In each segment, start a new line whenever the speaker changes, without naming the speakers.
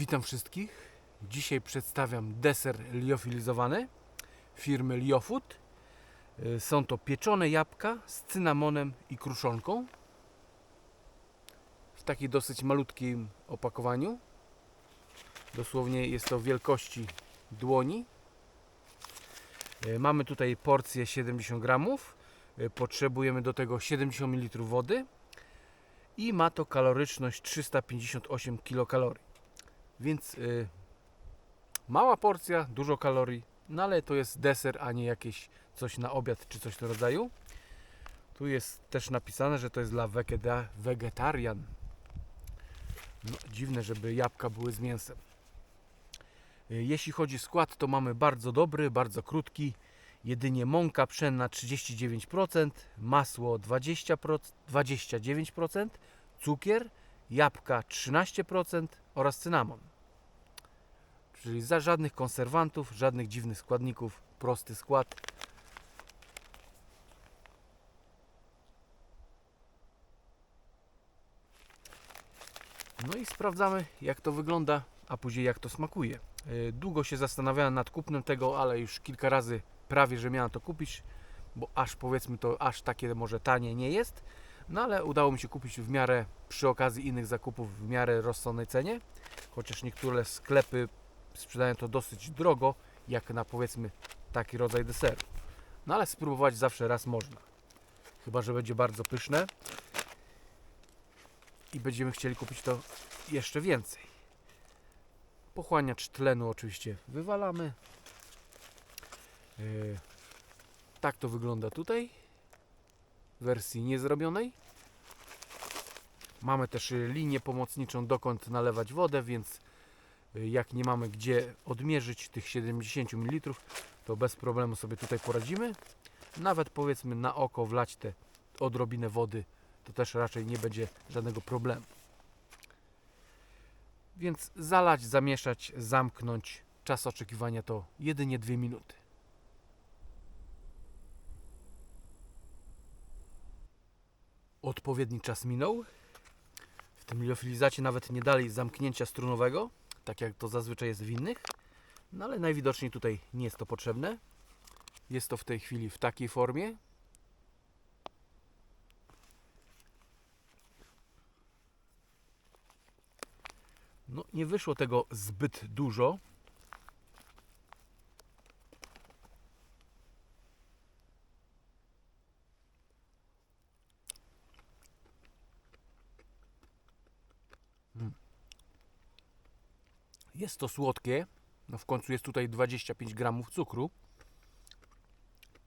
Witam wszystkich. Dzisiaj przedstawiam deser liofilizowany firmy Liofood. Y, Są to pieczone jabłka z cynamonem i kruszonką w takiej dosyć malutkim opakowaniu. Dosłownie jest to wielkości dłoni. Y, Mamy tutaj porcję 70 gramów. Y, Potrzebujemy do tego 70 ml wody i ma to kaloryczność 358 kilokalorii. Więc y, mała porcja, dużo kalorii, no ale to jest deser, a nie jakieś coś na obiad czy coś w rodzaju. Tu jest też napisane, że to jest dla wegeta- wegetarian. No, dziwne, żeby jabłka były z mięsem. Y, Jeśli chodzi o skład, to mamy bardzo dobry, bardzo krótki. Jedynie mąka pszenna 39%, masło 20%, 29%, cukier, jabłka 13% oraz cynamon. Czyli za żadnych konserwantów, żadnych dziwnych składników, prosty skład. No i sprawdzamy jak to wygląda, a później jak to smakuje. Yy, Długo się zastanawiałem nad kupnem tego, ale już kilka razy prawie, że miałem to kupić, bo aż powiedzmy to aż takie może tanie nie jest. No ale udało mi się kupić w miarę przy okazji innych zakupów w miarę rozsądnej cenie. Chociaż niektóre sklepy sprzedają to dosyć drogo, jak na powiedzmy taki rodzaj deseru. No ale spróbować zawsze raz można. Chyba, że będzie bardzo pyszne i będziemy chcieli kupić to jeszcze więcej. Pochłaniacz tlenu oczywiście wywalamy. Yy, tak to wygląda tutaj w wersji niezrobionej. Mamy też linię pomocniczą dokąd nalewać wodę, więc jak nie mamy gdzie odmierzyć tych 70 ml, to bez problemu sobie tutaj poradzimy. Nawet powiedzmy na oko wlać te odrobinę wody, to też raczej nie będzie żadnego problemu. Więc zalać, zamieszać, zamknąć. Czas oczekiwania to jedynie 2 minuty. Odpowiedni czas minął. W tym liofilizacie nawet nie dali zamknięcia strunowego, tak jak to zazwyczaj jest w innych. No ale najwidoczniej tutaj nie jest to potrzebne. Jest to w tej chwili w takiej formie. No nie wyszło tego zbyt dużo. Jest to słodkie. No w końcu jest tutaj 25 gramów cukru.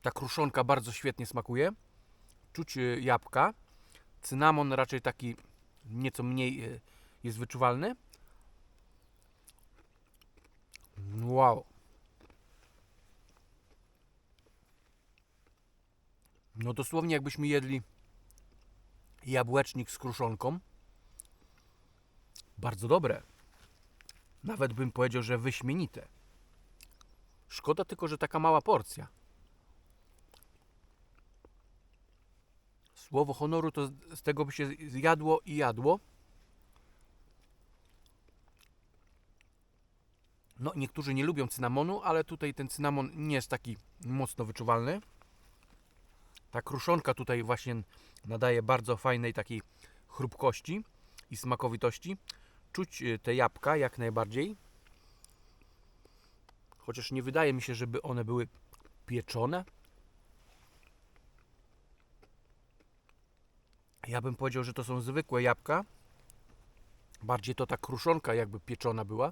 Ta kruszonka bardzo świetnie smakuje. Czuć y, jabłka. Cynamon raczej taki nieco mniej y, jest wyczuwalny. Wow. No dosłownie jakbyśmy jedli jabłecznik z kruszonką. Bardzo dobre. Nawet bym powiedział, że wyśmienite. Szkoda tylko, że taka mała porcja. Słowo honoru to z- tego by się zjadło i jadło. No, niektórzy nie lubią cynamonu, ale tutaj ten cynamon nie jest taki mocno wyczuwalny. Ta kruszonka tutaj właśnie nadaje bardzo fajnej takiej chrupkości i smakowitości. Czuć y, te jabłka jak najbardziej. Chociaż nie wydaje mi się, żeby one były pieczone. Ja bym powiedział, że to są zwykłe jabłka. Bardziej to ta kruszonka jakby pieczona była.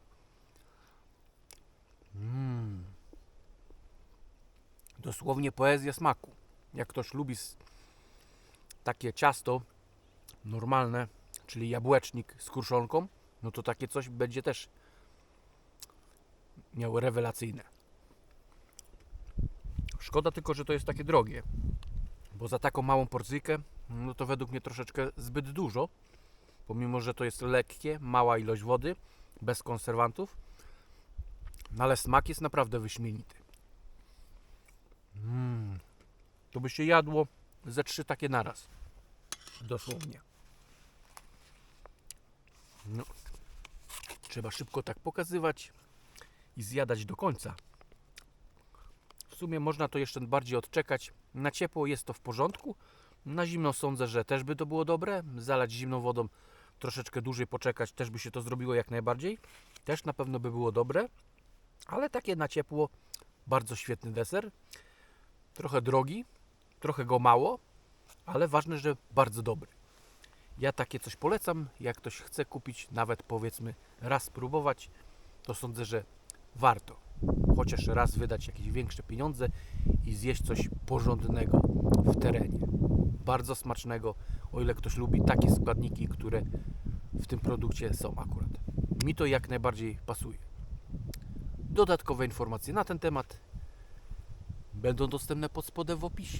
Mm. Dosłownie poezja smaku. Jak ktoś lubi takie ciasto normalne, czyli jabłecznik z kruszonką, no to takie coś będzie też miało rewelacyjne. Szkoda tylko, że to jest takie drogie, bo za taką małą porcyjkę, no to według mnie troszeczkę zbyt dużo, pomimo, że to jest lekkie, mała ilość wody, bez konserwantów, no ale smak jest naprawdę wyśmienity. Mm. To by się jadło ze trzy takie naraz. Dosłownie. No. Trzeba szybko tak pokazywać i zjadać do końca. W sumie można to jeszcze bardziej odczekać. Na ciepło jest to w porządku. Na zimno sądzę, że też by to było dobre. Zalać zimną wodą, troszeczkę dłużej poczekać, też by się to zrobiło jak najbardziej. Też na pewno by było dobre. Ale takie na ciepło, bardzo świetny deser. Trochę drogi, trochę go mało, ale ważne, że bardzo dobry. Ja takie coś polecam. Jak ktoś chce kupić, nawet powiedzmy raz spróbować, to sądzę, że warto. Chociaż raz wydać jakieś większe pieniądze i zjeść coś porządnego w terenie. Bardzo smacznego, o ile ktoś lubi takie składniki, które w tym produkcie są akurat. Mi to jak najbardziej pasuje. Dodatkowe informacje na ten temat będą dostępne pod spodem w opisie.